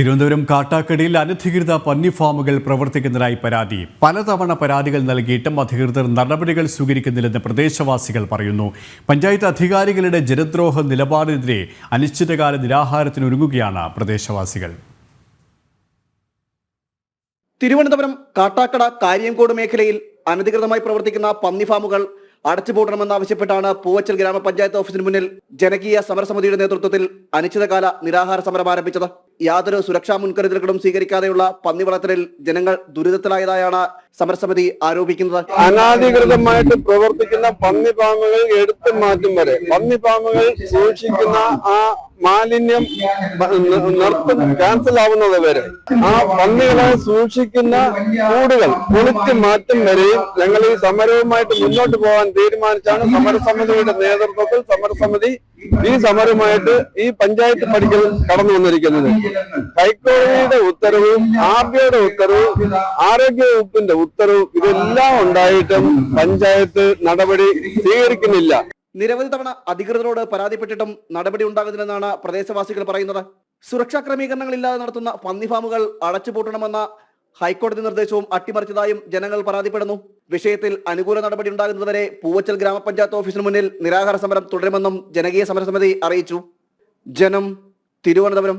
തിരുവനന്തപുരം കാട്ടാക്കടിയിൽ അനധികൃത പന്നി ഫാമുകൾ പ്രവർത്തിക്കുന്നതായി പരാതി. പലതവണ പരാതികൾ നൽകിയിട്ടും അധികൃതർ നടപടികൾ സ്വീകരിക്കുന്നില്ലെന്ന് പ്രദേശവാസികൾ പറയുന്നു. പഞ്ചായത്ത് അധികാരികളുടെ ജനദ്രോഹ നിലപാടിനെതിരെ അനിശ്ചിതകാല നിരാഹാരത്തിനൊരുങ്ങുകയാണ് പ്രദേശവാസികൾ. തിരുവനന്തപുരം കാട്ടാക്കട കാര്യംകോട് മേഖലയിൽ അനധികൃതമായി പ്രവർത്തിക്കുന്ന പന്നി ഫാമുകൾ അടച്ചുപൂട്ടണമെന്നാവശ്യപ്പെട്ടാണ് പൂവച്ചൽ ഗ്രാമപഞ്ചായത്ത് ഓഫീസിന് മുന്നിൽ ജനകീയ സമരസമിതിയുടെ നേതൃത്വത്തിൽ അനിശ്ചിതകാല നിരാഹാര സമരം ആരംഭിച്ചത്. യാതൊരു സുരക്ഷാ മുൻകരുതലുകളും സ്വീകരിക്കാതെയുള്ള പന്നി വളർത്തലിൽ ജനങ്ങൾ ദുരിതത്തിലായതായാണ് സമരസമിതി ആരോപിക്കുന്നത്. അനാധികൃതമായിട്ട് പ്രവർത്തിക്കുന്ന പന്നി ഫാമുകൾ എടുത്തു മാറ്റും വരെ. പന്നി ഫാമുകൾ സൂക്ഷിക്കുന്ന ആ മാലിന്യം നിർത്തും ക്യാൻസൽ ആവുന്നത് വരെ ആ പന്നികളെ സൂക്ഷിക്കുന്ന കൂടുകൾ പൊളിച്ചു മാറ്റം വരെയും ഞങ്ങൾ ഈ സമരവുമായിട്ട് മുന്നോട്ട് പോകാൻ തീരുമാനിച്ചാണ് സമരസമിതിയുടെ നേതൃത്വത്തിൽ സമരസമിതി ഈ സമരവുമായിട്ട് ഈ പഞ്ചായത്ത് പടിക്കൽ കടന്നു വന്നിരിക്കുന്നത്. ഹൈക്കോടതിയുടെ ഉത്തരവും ആർ ബിയുടെ ഉത്തരവും ആരോഗ്യ വകുപ്പിന്റെ ഉത്തരവും ഇതെല്ലാം ഉണ്ടായിട്ടും പഞ്ചായത്ത് നടപടി സ്വീകരിക്കുന്നില്ല. നിരവധി തവണ അധികൃതരോട് പരാതിപ്പെട്ടിട്ടും നടപടി ഉണ്ടാകുന്നില്ലെന്നാണ് പ്രദേശവാസികൾ പറയുന്നത്. സുരക്ഷാ ക്രമീകരണങ്ങളില്ലാതെ നടത്തുന്ന പന്നി ഫാമുകൾ അടച്ചുപൂട്ടണമെന്ന ഹൈക്കോടതി നിർദ്ദേശവും അട്ടിമറിച്ചതായും ജനങ്ങൾ പരാതിപ്പെടുന്നു. വിഷയത്തിൽ അനുകൂല നടപടി ഉണ്ടാകുന്നതുവരെ പൂവച്ചൽ ഗ്രാമപഞ്ചായത്ത് ഓഫീസിന് മുന്നിൽ നിരാഹാര സമരം തുടരുമെന്നും ജനകീയ സമരസമിതി അറിയിച്ചു. ജനം തിരുവനന്തപുരം.